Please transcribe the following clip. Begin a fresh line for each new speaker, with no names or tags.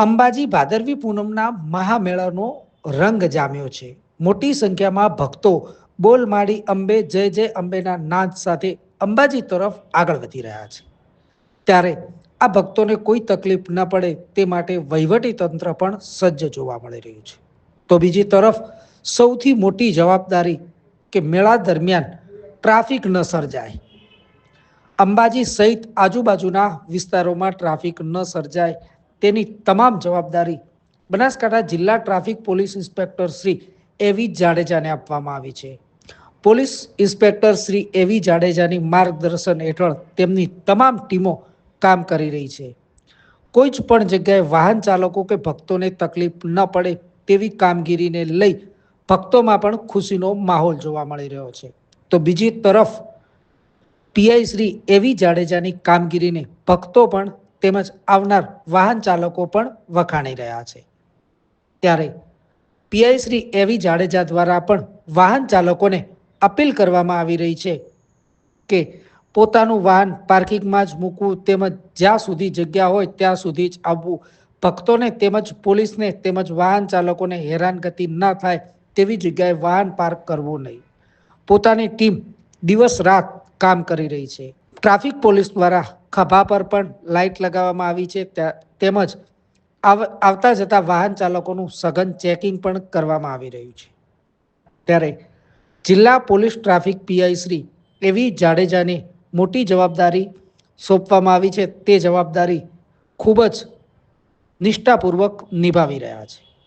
અંબાજી ભાદરવી પૂનમના મહામેળાનો રંગ જામ્યો છે. મોટી સંખ્યામાં ભક્તો બોલ માડી અંબે, જય જય અંબેના નાદ સાથે અંબાજી તરફ આગળ વધી રહ્યા છે. ત્યારે આ ભક્તોને કોઈ તકલીફ ન પડે તે માટે વહીવટી તંત્ર પણ સજ્જ જોવા મળી રહ્યું છે. તો બીજી તરફ સૌથી મોટી જવાબદારી કે મેળા દરમિયાન ટ્રાફિક ન સર્જાય. અંબાજી સહિત આજુબાજુના વિસ્તારોમાં ટ્રાફિક ન સર્જાય તેની તમામ જવાબદારી બનાસકાંઠા જિલ્લા ટ્રાફિક પોલીસ ઇન્સ્પેક્ટર શ્રી એવી જાડેજાને આપવામાં આવી છે. પોલીસ ઇન્સ્પેક્ટર શ્રી એવી જાડેજાની માર્ગદર્શન હેઠળ તેમની તમામ ટીમો કામ કરી રહી છે. કોઈ જ પણ જગ્યાએ વાહન ચાલકો કે ભક્તોને તકલીફ ન પડે તેવી કામગીરીને લઈ ભક્તોમાં પણ ખુશીનો માહોલ જોવા મળી રહ્યો છે. તો બીજી તરફ પીઆઈ શ્રી એવી જાડેજાની કામગીરીને ભક્તો પણ તેમજ આવનાર વાહન ચાલકો પણ વખાણી રહ્યા છે. ત્યારે પીઆઈ શ્રી એવી જાડેજા દ્વારા પણ વાહન ચાલકોને અપીલ કરવામાં આવી રહી છે કે પોતાનું વાહન પાર્કિંગમાં જ મૂકવું તેમજ જ્યાં સુધી જગ્યા હોય ત્યાં સુધી જ આવવું. ભક્તોને તેમજ પોલીસને તેમજ વાહન ચાલકોને હેરાનગતિ ન થાય તેવી જગ્યાએ વાહન પાર્ક કરવું નહીં. પોતાની ટીમ દિવસ રાત કામ કરી રહી છે. ટ્રાફિક પોલીસ દ્વારા ખભા પર પણ લાઇટ લગાવવામાં આવી છે. તેમજ આવ- આવતા જતા વાહન ચાલકોનું સઘન ચેકિંગ પણ કરવામાં આવી રહ્યું છે. ત્યારે જિલ્લા પોલીસ ટ્રાફિક પીઆઈ શ્રી એવી જાડેજાને મોટી જવાબદારી સોંપવામાં આવી છે. તે જવાબદારી ખૂબ જ નિષ્ઠાપૂર્વક નિભાવી રહ્યા છે.